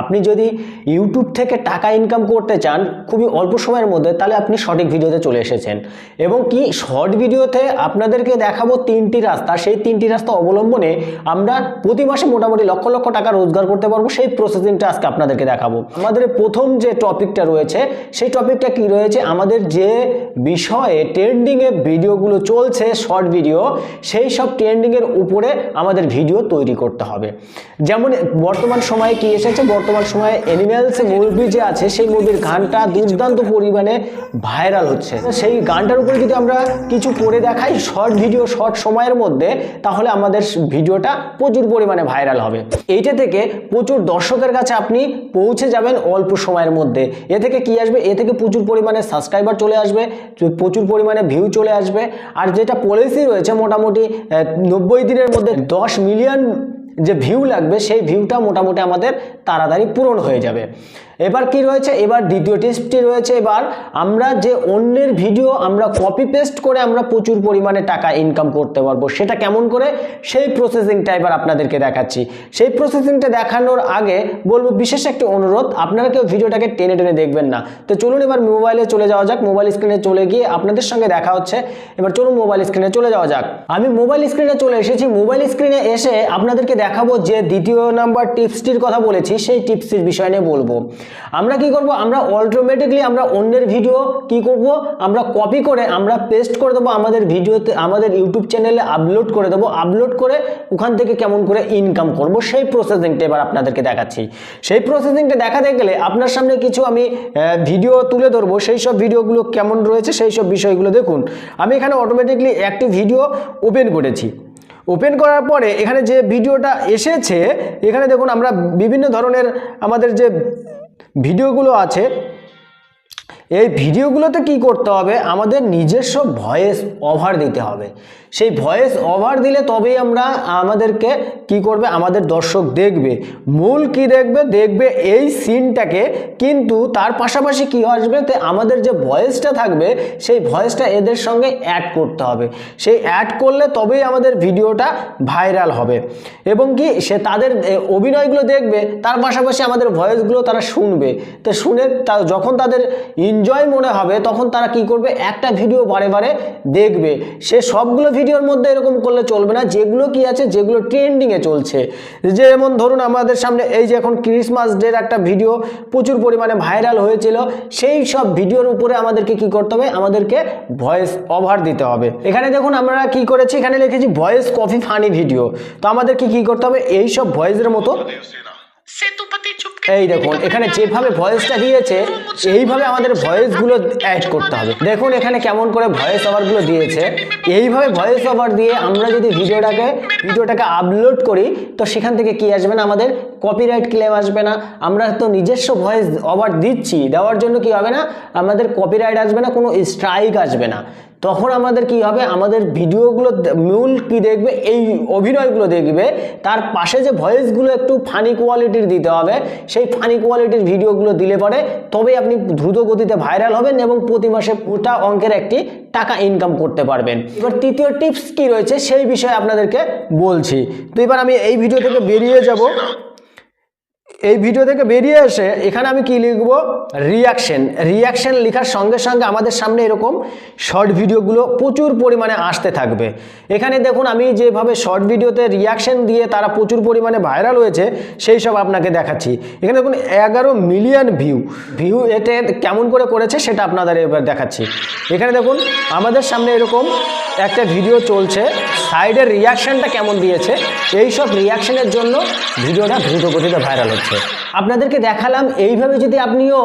আপনি যদি ইউটিউব থেকে টাকা ইনকাম করতে চান খুবই অল্প সময়ের মধ্যে, তাহলে আপনি সঠিক ভিডিওতে চলে এসেছেন। এবং কি শর্ট ভিডিওতে আপনাদেরকে দেখাবো তিনটি রাস্তা। সেই তিনটি রাস্তা অবলম্বনে আমরা প্রতি মাসে মোটামুটি লক্ষ লক্ষ টাকা রোজগার করতে পারব। সেই প্রসেসিংটা আজকে আপনাদেরকে দেখাবো। আমাদের প্রথম যে টপিকটা রয়েছে, সেই টপিকটা কি রয়েছে? আমাদের যে বিষয়ে ট্রেন্ডিংয়ে ভিডিওগুলো চলছে শর্ট ভিডিও সেই সব ট্রেন্ডিংয়ের উপরে আমাদের ভিডিও তৈরি করতে হবে। যেমন বর্তমান সময়ে কি এসেছে? বর্তমান সময়ে অ্যানিম্যালস মুভি যে আছে, সেই মুভির গানটা দুর্দান্ত পরিমাণে ভাইরাল হচ্ছে। সেই গানটার উপরে যদি আমরা কিছু করে দেখাই শর্ট ভিডিও শর্ট সময়ের মধ্যে, তাহলে আমাদের ভিডিওটা প্রচুর পরিমাণে ভাইরাল হবে। এইটা থেকে প্রচুর দর্শকের কাছে আপনি পৌঁছে যাবেন অল্প সময়ের মধ্যে। এ থেকে কি আসবে? এ থেকে প্রচুর পরিমাণে সাবস্ক্রাইবার চলে আসবে, প্রচুর পরিমাণে ভিউ চলে আসবে। আর যেটা পলিসি রয়েছে মোটামুটি নব্বই দিনের মধ্যে দশ মিলিয়ন যে ভিউ লাগবে সেই ভিউটা মোটামুটি আমাদের তাড়াতাড়ি পূরণ হয়ে যাবে। এবার কি রয়েছে? এবার দ্বিতীয় টিপসটি রয়েছে। এবার আমরা যে অন্যের ভিডিও আমরা কপি পেস্ট করে আমরা প্রচুর পরিমাণে টাকা ইনকাম করতে পারব। সেটা কেমন করে? সেই প্রসেসিংটা এবার আপনাদেরকে দেখাচ্ছি। সেই প্রসেসিংটা দেখানোর আগে বলব, বিশেষ একটি অনুরোধ, আপনারা কেউ ভিডিওটাকে টেনে টেনে দেখবেন না। তো চলুন এবার মোবাইলে চলে যাওয়া যাক। মোবাইল স্ক্রিনে চলে গিয়ে আপনাদের সঙ্গে দেখা হচ্ছে। এবার চলুন মোবাইল স্ক্রিনে চলে যাওয়া যাক। আমি মোবাইল স্ক্রিনে চলে এসেছি। মোবাইল স্ক্রিনে এসে আপনাদেরকে দেখাবো যে দ্বিতীয় নাম্বার টিপসটির কথা বলেছি। সেই টিপসটির বিষয় নিয়ে বলব। আমরা কি করব? আমরা অটোমেটিকলি আমরা অন্যের ভিডিও কি করব? আমরা কপি করে আমরা পেস্ট করে দেবো আমাদের ভিডিওতে আমাদের ইউটিউব চ্যানেলে আপলোড করে দেবো। আপলোড করে ওখান থেকে কেমন করে ইনকাম করব? সেই প্রসেসিংটা এবার আপনাদেরকে দেখাচ্ছি। সেই প্রসেসিংটা দেখাতে গেলে আপনার সামনে কিছু আমি ভিডিও তুলে ধরবো। সেই সব ভিডিওগুলো কেমন রয়েছে? সেই সব বিষয়গুলো দেখুন। আমি এখানে অটোমেটিকলি একটি ভিডিও ওপেন করেছি। ওপেন করার পরে এখানে যে ভিডিওটা এসেছে, এখানে দেখুন আমরা বিভিন্ন ধরনের আমাদের যে ভিডিওগুলো আছে এই ভিডিওগুলোতে কি করতে হবে? আমাদের নিজস্ব ভয়েস ওভার দিতে হবে। সেই ভয়েস ওভার দিলে তবেই আমরা আমাদেরকে কি করবে? আমাদের দর্শক দেখবে। মূল কি দেখবে? দেখবে এই সিনটাকে কিন্তু তার পাশাপাশি কি আসবে? তে আমাদের যে ভয়েসটা থাকবে, সেই ভয়েসটা এদের সঙ্গে অ্যাড করতে হবে। সেই অ্যাড করলে তবেই আমাদের ভিডিওটা ভাইরাল হবে। এবং কি, সে তাদের অভিনয়গুলো দেখবে, তার পাশাপাশি আমাদের ভয়েসগুলো তারা শুনবে। তো শুনে যখন তাদের এনজয় মনে হবে, তখন তারা কি করবে? একটা ভিডিও বারে বারে দেখবে। সে সবগুলো ভিডিওর মধ্যে এরকম করলে চলবে না। যেগুলো কি আছে, যেগুলো ট্রেন্ডিংয়ে চলছে। যেমন ধরুন আমাদের সামনে এই যে এখন ক্রিসমাস ডের একটা ভিডিও প্রচুর পরিমাণে ভাইরাল হয়েছিল। সেই সব ভিডিওর উপরে আমাদেরকে কি করতে হবে? আমাদেরকে ভয়েস ওভার দিতে হবে। এখানে দেখুন আমরা কি করেছি? এখানে লিখেছি ভয়েস কফি ফানি ভিডিও তো আমাদেরকে কি করতে হবে? এই সব ভয়েসের মতো এই দেখুন এখানে যেভাবে ভয়েসটা দিয়েছে এইভাবে আমাদের ভয়েসগুলো অ্যাড করতে হবে। দেখুন এখানে কেমন করে ভয়েস ওভারগুলো দিয়েছে। এইভাবে ভয়েস ওভার দিয়ে আমরা যদি ভিডিওটাকে ভিডিওটাকে আপলোড করি তো সেখান থেকে কি আসবে না আমাদের? কপিরাইট ক্লেম আসবে না। আমরা তো নিজস্ব ভয়েস ওভার দিচ্ছি। দেওয়ার জন্য কি হবে না? আমাদের কপিরাইট আসবে না কোনো স্ট্রাইক আসবে না। তখন আমাদের কি হবে? আমাদের ভিডিওগুলো মূল কি দেখবে? এই অভিনয়গুলো দেখবে। তার পাশে যে ভয়েসগুলো একটু ফানি কোয়ালিটির দিতে হবে, সেই ফানি কোয়ালিটির ভিডিওগুলো দিলে পরে তবেই আপনি দ্রুত গতিতে ভাইরাল হবেন এবং প্রতি মাসে মোটা অঙ্কের একটি টাকা ইনকাম করতে পারবেন। এবার তৃতীয় টিপস কি রয়েছে সেই বিষয়ে আপনাদেরকে বলছি। তো এবার আমি এই ভিডিও থেকে বেরিয়ে যাব। এই ভিডিও থেকে বেরিয়ে এসে এখানে আমি কি লিখব? রিয়াকশন রিয়াকশন লেখার সঙ্গে সঙ্গে আমাদের সামনে এরকম শর্ট ভিডিওগুলো প্রচুর পরিমাণে আসতে থাকবে। এখানে দেখুন আমি যেভাবে শর্ট ভিডিওতে রিয়াকশন দিয়ে তারা প্রচুর পরিমাণে ভাইরাল হয়েছে, সেই সব আপনাকে দেখাচ্ছি। এখানে দেখুন এগারো মিলিয়ন ভিউ ভিউ এতে কেমন করে করেছে সেটা আপনাদের এবার দেখাচ্ছি। এখানে দেখুন আমাদের সামনে এরকম একটা ভিডিও চলছে সাইডের রিয়াকশনটা কেমন দিয়েছে, এই সব রিয়াকশনের জন্য ভিডিওটা দ্রুত গতিতে ভাইরাল হচ্ছে। But আপনাদেরকে দেখালাম, এইভাবে যদি আপনিও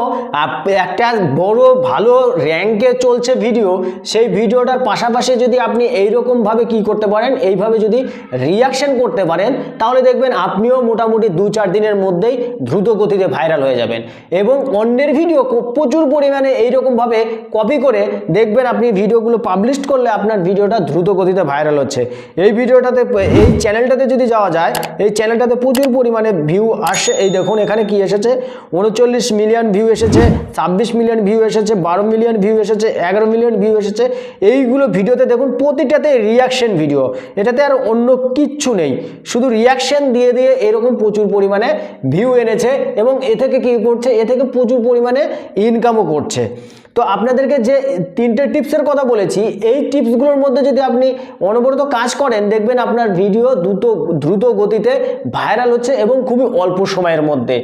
একটা বড়, ভালো র্যাঙ্কে চলছে ভিডিও সেই ভিডিওটার পাশাপাশি যদি আপনি এইরকমভাবে কি করতে পারেন, এইভাবে যদি রিয়াকশন করতে পারেন, তাহলে দেখবেন আপনিও মোটামুটি দু চার দিনের মধ্যেই দ্রুত গতিতে ভাইরাল হয়ে যাবেন। এবং অন্যের ভিডিও প্রচুর পরিমাণে এইরকমভাবে কপি করে দেখবেন আপনি ভিডিওগুলো পাবলিশ করলে আপনার ভিডিওটা দ্রুত গতিতে ভাইরাল হচ্ছে। এই ভিডিওটাতে এই চ্যানেলটাতে যদি যাওয়া যায়, এই চ্যানেলটাতে প্রচুর পরিমাণে ভিউ আসে, এই দেখুন এখানে এখানে কি এসেছে? উনচল্লিশ মিলিয়ন ভিউ এসেছে, ছাব্বিশ মিলিয়ন ভিউ এসেছে, বারো মিলিয়ন ভিউ এসেছে, এগারো মিলিয়ন ভিউ এসেছে। এইগুলো ভিডিওতে দেখুন, প্রতিটাতে রিয়াকশন ভিডিও এটাতে আর অন্য কিচ্ছু নেই। শুধু রিয়াকশন দিয়ে দিয়ে এরকম প্রচুর পরিমাণে ভিউ এনেছে এবং এ থেকে কী করছে? এ থেকে প্রচুর পরিমাণে ইনকামও করছে। তো আপনাদেরকে যে তিনটে টিপসের কথা বলেছি, এই টিপসগুলোর মধ্যে যদি আপনি অনবরত কাজ করেন, দেখবেন আপনার ভিডিও দ্রুত দ্রুত গতিতে ভাইরাল হচ্ছে এবং খুবই অল্প সময়ের মধ্যে।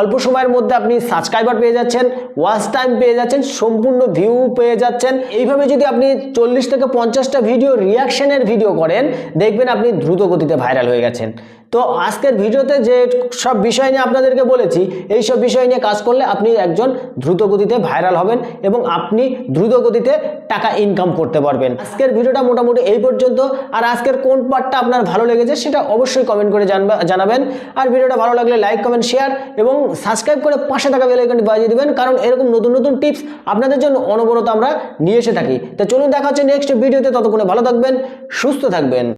অল্প সময়ের মধ্যে আপনি সাবস্ক্রাইবার পেয়ে যাচ্ছেন ওয়াচ টাইম পেয়ে যাচ্ছেন, সম্পূর্ণ ভিউ পেয়ে যাচ্ছেন। এইভাবে যদি আপনি চল্লিশ থেকে পঞ্চাশটা ভিডিও রিয়াকশনের ভিডিও করেন, দেখবেন আপনি দ্রুত গতিতে ভাইরাল হয়ে গেছেন। তো আজকের ভিডিওতে যে সব বিষয় নিয়ে আপনাদেরকে বলেছি, এই সব বিষয় নিয়ে কাজ করলে আপনি একজন দ্রুত গতিতে ভাইরাল হবেন এবং আপনি দ্রুত গতিতে টাকা ইনকাম করতে পারবেন। আজকের ভিডিওটা মোটামুটি এই পর্যন্ত। আর আজকের কোন পার্টটা আপনার ভালো লেগেছে সেটা অবশ্যই কমেন্ট করে জানবা, জানাবেন। আর ভিডিওটা ভালো লাগলে লাইক কমেন্ট শেয়ার এবং সাবস্ক্রাইব করে পাশে থাকা বেল আইকনটি বাজিয়ে দেবেন। কারণ এরকম নতুন নতুন টিপস আপনাদের জন্য অনবরত আমরা নিয়ে এসে থাকি। তো চলুন দেখা হচ্ছে নেক্সট ভিডিওতে ততক্ষণে ভালো থাকবেন, সুস্থ থাকবেন।